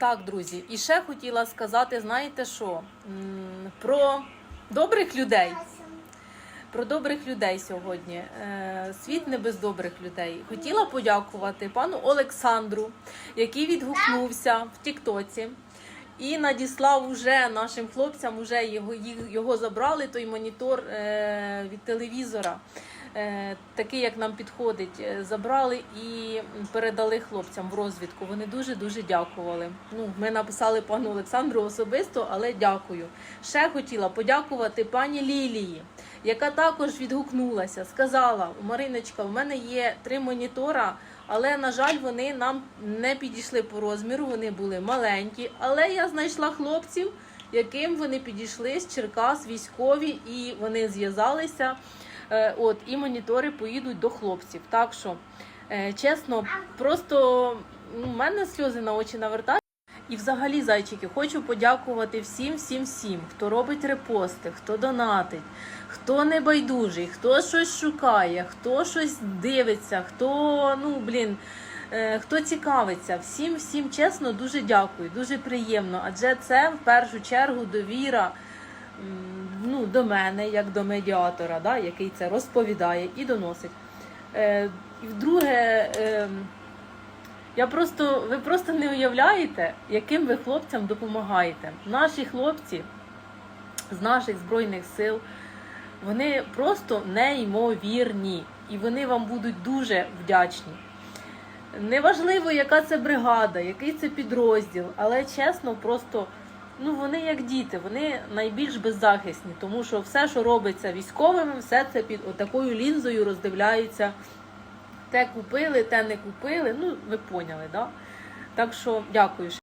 Так, друзі, і ще хотіла сказати, знаєте що? Про добрих людей. Про добрих людей сьогодні. Е, Світ не без добрих людей. Хотіла подякувати пану Олександру, який відгукнувся в Тіктоці і надіслав уже нашим хлопцям, уже його, його забрали, той монітор е, від телевізора. Е, такий, як нам підходить, е, забрали і передали хлопцям в розвідку. Вони дуже дуже дякували. Ну, ми написали пану Олександру особисто, але дякую. Ще хотіла подякувати пані Лілії, яка також відгукнулася. Сказала: Мариночка, в мене є три монітора. Але на жаль, вони нам не підійшли по розміру. Вони були маленькі. Але я знайшла хлопців, яким вони підійшли з Черкас, військові, і вони зв'язалися. Е, От і монітори поїдуть до хлопців. Так що, е, чесно, просто ну, в мене сльози на очі навертають. І взагалі, зайчики, хочу подякувати всім, всім, всім, хто робить репости, хто донатить, хто не байдужий, хто щось шукає, хто щось дивиться, хто, ну блін, е, хто цікавиться. Всім, всім чесно, дуже дякую, дуже приємно. Адже це в першу чергу довіра ну, до мене, як до медіатора, да, який це розповідає і доносить. Е, і вдруге, е, я просто, ви просто не уявляєте, яким ви хлопцям допомагаєте. Наші хлопці з наших збройних сил, вони просто неймовірні, і вони вам будуть дуже вдячні. Неважливо, яка це бригада, який це підрозділ, але чесно, просто ну вони як діти, вони найбільш беззахисні, тому що все, що робиться військовими, все це під отакою лінзою роздивляються. Те купили, те не купили. Ну, ви поняли, да? Так що дякую.